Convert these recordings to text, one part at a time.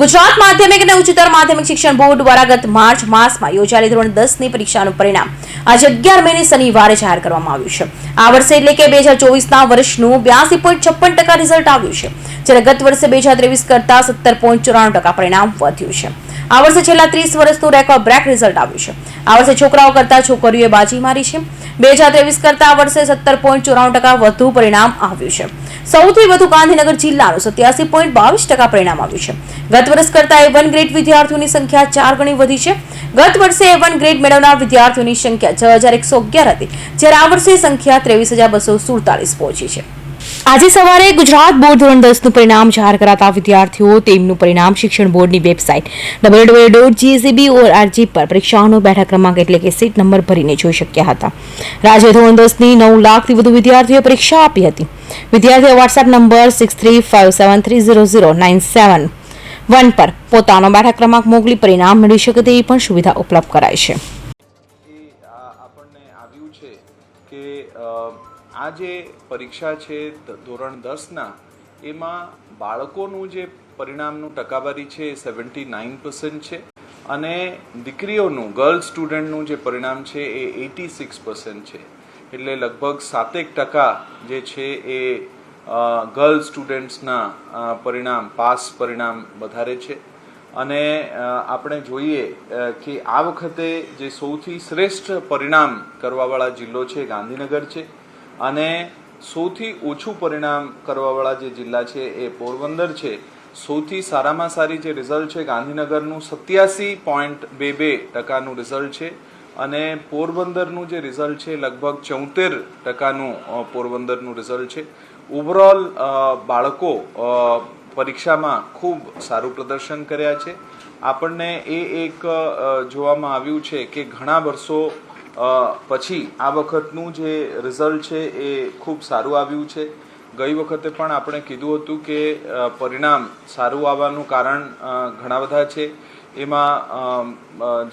ગુજરાત માધ્યમિક અને ઉચ્ચતર માધ્યમિક શિક્ષણ બોર્ડ દ્વારા ગત માર્ચ માસમાં યોજાયેલી ધોરણ દસની પરીક્ષાનું પરિણામ આજે અગિયાર મેને શનિવારે જાહેર કરવામાં આવ્યું છે. આ વર્ષે એટલે કે બે હજાર ચોવીસના વર્ષનું બ્યાસી પોઈન્ટ છપ્પન ટકા રિઝલ્ટ આવ્યું છે, જ્યારે ગત વર્ષે બે હજાર ત્રેવીસ કરતાં સત્તર પોઈન્ટ ચોરાણું ટકા પરિણામ વધ્યું છે. આ વર્ષે છેલ્લા ત્રીસ વર્ષનું રેકોર્ડ બ્રેક રિઝલ્ટ આવ્યું છે. આ વર્ષે છોકરાઓ કરતાં છોકરીઓએ બાજી મારી છે. બે હજાર ત્રેવીસ કરતાં આ વર્ષે સત્તર પોઈન્ટ ચોરાણું ટકા વધુ પરિણામ આવ્યું છે. સૌથી વધુ ગાંધીનગર જિલ્લાનું સત્યાસી પોઈન્ટ બાવીસ ટકા પરિણામ આવ્યું છે. ગત વર્ષ કરતાં એ વન ગ્રેડ વિદ્યાર્થીઓની સંખ્યા ચાર ગણી વધી છે. ગત વર્ષે એ વન ગ્રેડ મેળવનાર વિદ્યાર્થીઓની સંખ્યા છ હજાર એકસો અગિયાર હતી, જ્યારે આ વર્ષે સંખ્યા ત્રેવીસ હજાર બસો સુડતાલીસ પહોંચી છે. આજે સવારે ગુજરાત બોર્ડ ધોરણ દસનું પરિણામ જાહેર કરાતા વિદ્યાર્થીઓ તેમનું પરિણામ શિક્ષણ બોર્ડની website W W dot GSEB ORG પર પરીક્ષાઓનો બેઠક ક્રમાંક એટલે કે સીટ નંબર ભરીને જોઈ શક્યા હતા. રાજ્ય ધોરણ દસની નવ લાખથી વધુ વિદ્યાર્થીઓએ પરીક્ષા આપી હતી. વિદ્યાર્થીઓ WhatsApp number six three five seven three zero zero nine seven one પર પોતાનો બેઠા ક્રમાંક મોકલી પરિણામ મેળવી શકે તેવી પણ સુવિધા ઉપલબ્ધ કરાઈ છે. આ જે પરીક્ષા છે ધોરણ દસના, એમાં બાળકોનું જે પરિણામનું ટકાવારી છે એ સેવન્ટી નાઇન છે અને દીકરીઓનું ગર્લ સ્ટુડન્ટનું જે પરિણામ છે એ એટી સિક્સ છે. એટલે લગભગ સાતેક ટકા જે છે એ ગર્લ સ્ટુડન્ટ્સના પરિણામ, પાસ પરિણામ વધારે છે. અને આપણે જોઈએ કે આ વખતે જે સૌથી શ્રેષ્ઠ પરિણામ કરવાવાળા જિલ્લો છે ગાંધીનગર છે. અને સૌથી ઓછું પરિણામ કરવાવાળા જે જિલ્લા છે એ પોરબંદર છે. સૌથી સારામાં સારી જે રિઝલ્ટ છે ગાંધીનગરનું સત્યાસી પોઈન્ટ બે બે ટકાનું રિઝલ્ટ છે અને પોરબંદરનું જે રિઝલ્ટ છે લગભગ ચૌતેર ટકાનું પોરબંદરનું રિઝલ્ટ છે. ઓવરઓલ બાળકો પરીક્ષામાં ખૂબ સારું પ્રદર્શન કર્યા છે. આપણને એ એક જોવામાં આવ્યું છે કે ઘણા વર્ષો પછી આ વખતનું જે રિઝલ્ટ છે એ ખૂબ સારું આવ્યું છે. ગઈ વખતે પણ આપણે કીધું હતું કે પરિણામ સારું આવવાનું કારણ ઘણા બધા છે. એમાં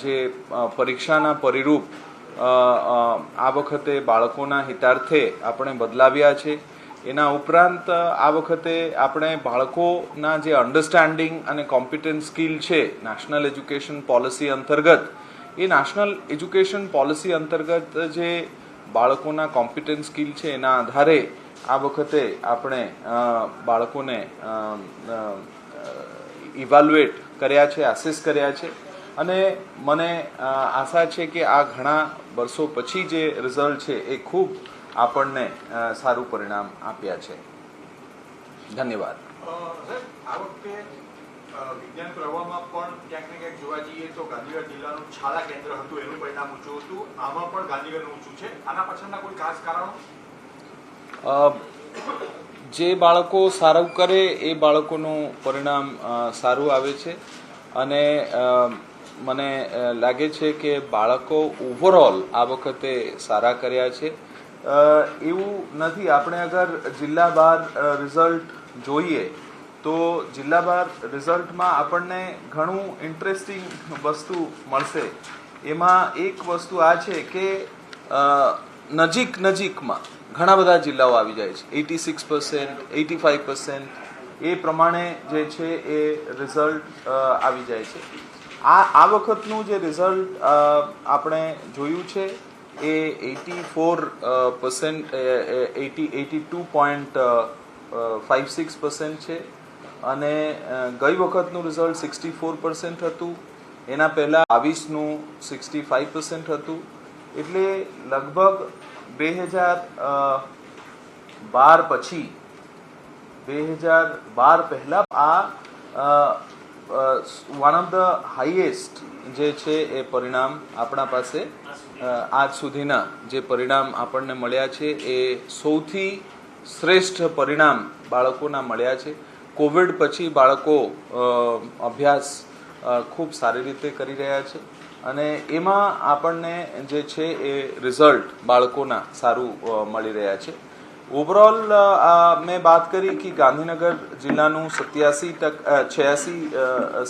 જે પરીક્ષાના પરિરૂપ આ વખતે બાળકોના હિતાર્થે આપણે બદલાવ્યા છે. એના ઉપરાંત આ વખતે આપણે બાળકોના જે અન્ડરસ્ટેન્ડિંગ અને કોમ્પિટન્સ સ્કિલ છે નેશનલ એજ્યુકેશન પોલિસી અંતર્ગત એ નેશનલ એજ્યુકેશન પોલિસી અંતર્ગત જે બાળકોના કોમ્પિટન્સ સ્કિલ છે, એના આધારે આ વખતે આપણે બાળકોને ઇવાલ્યુએટ કર્યા છે આસિસ કર્યા છે. અને મને આશા છે કે આ ઘણા વર્ષો પછી જે રિઝલ્ટ છે, એ ખૂબ આપણને સારું પરિણામ આપ્યા છે. ધન્યવાદ. આ વખતે વિજ્ઞાન પ્રવાહમાં પણ ક્યાંક ને ક્યાંક જોવા જઈએ તો ગાંધીનગર જિલ્લાનું છાલા કેન્દ્ર હતું, એનું પરિણામ ઊંચું હતું. આમાં પણ ગાંધીનગરનું ઊંચું છે. આના પાછળના કોઈ ખાસ કારણો? જે બાળકો સારું કરે એ બાળકોનું પરિણામ સારું આવે છે. અને મને લાગે છે કે બાળકો ઓવરઓલ આ વખતે સારા કર્યા છે. એવું નથી. આપણે અગર જિલ્લા બહાર રિઝલ્ટ જોઈએ તો જિલ્લા બાર રિઝલ્ટમાં આપણને ઘણું ઇન્ટરેસ્ટિંગ વસ્તુ મળશે. એમાં એક વસ્તુ આ છે કે નજીક નજીકમાં ઘણા બધા જિલ્લાઓ આવી જાય છે. Eighty six percent eighty five percent એ પ્રમાણે જે છે એ રિઝલ્ટ આવી જાય છે. આ આ વખતનું જે રિઝલ્ટ આપણે જોયું છે એ eighty four percent eighty eighty two point five six percent છે. અને ગઈ વખતનું રિઝલ્ટ સિક્સટી ફોર પર્સન્ટ હતું. એના પહેલાં બાવીસનું સિક્સટી ફાઇવ પર્સન્ટ હતું. એટલે લગભગ બે હજાર બાર પછી બે હજાર બાર પહેલાં આ વન ઓફ ધ હાઈએસ્ટ જે છે એ પરિણામ આપણા પાસે આજ સુધીના જે પરિણામ આપણને મળ્યા છે એ સૌથી શ્રેષ્ઠ પરિણામ બાળકોના મળ્યા છે. કોવિડ પછી બાળકો અભ્યાસ ખૂબ સારી રીતે કરી રહ્યા છે. અને એમાં આપણને જે છે એ રિઝલ્ટ બાળકોના સારું મળી રહ્યા છે. ઓવરઓલ મેં વાત કરી કે ગાંધીનગર જિલ્લાનું સત્યાસી ટકા છ્યાસી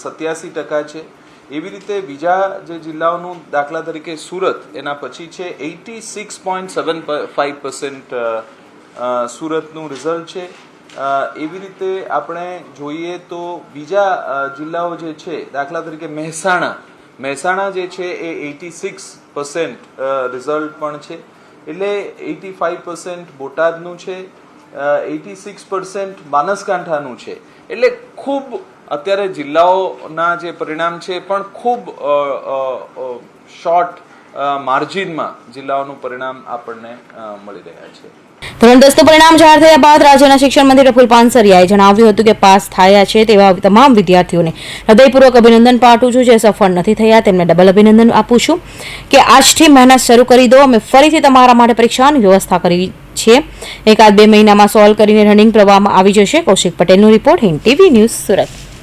સત્યાસી ટકા છે. એવી રીતે બીજા જે જિલ્લાઓનું દાખલા તરીકે સુરત, એના પછી છે eighty six point seven five percent સુરતનું રિઝલ્ટ છે. એવી રીતે આપણે જોઈએ તો બીજા જિલ્લાઓ જે છે, દાખલા તરીકે મહેસાણા. મહેસાણા જે છે એ એટી સિક્સ પર્સન્ટ રિઝલ્ટ પણ છે. એટલે એટી ફાઇવ પર્સન્ટ બોટાદનું છે એટી સિક્સ પર્સન્ટ બનાસકાંઠાનું છે. એટલે ખૂબ અત્યારે જિલ્લાઓના જે પરિણામ છે પણ ખૂબ શોર્ટ માર્જિનમાં જિલ્લાઓનું પરિણામ આપણને મળી રહ્યા છે. ધોરણ દસનું પરિણામ જાહેર થયા બાદ રાજ્યના શિક્ષણ મંત્રી પ્રફુલ પાનસરિયાએ જણાવ્યું હતું કે પાસ થયા છે તેવા તમામ વિદ્યાર્થીઓને હૃદયપૂર્વક અભિનંદન પાઠવું છું, જે સફળ નથી થયા, તેમને ડબલ અભિનંદન આપું છું કે આજથી મહેનત શરૂ કરી દો, અમે ફરીથી તમારા માટે પરીક્ષાની વ્યવસ્થા કરી છે. એકાદ બે મહિનામાં સોલ્વ કરીને રનિંગ પ્રવાહમાં આવી જશે. કૌશિક પટેલનો report Hind TV news Surat.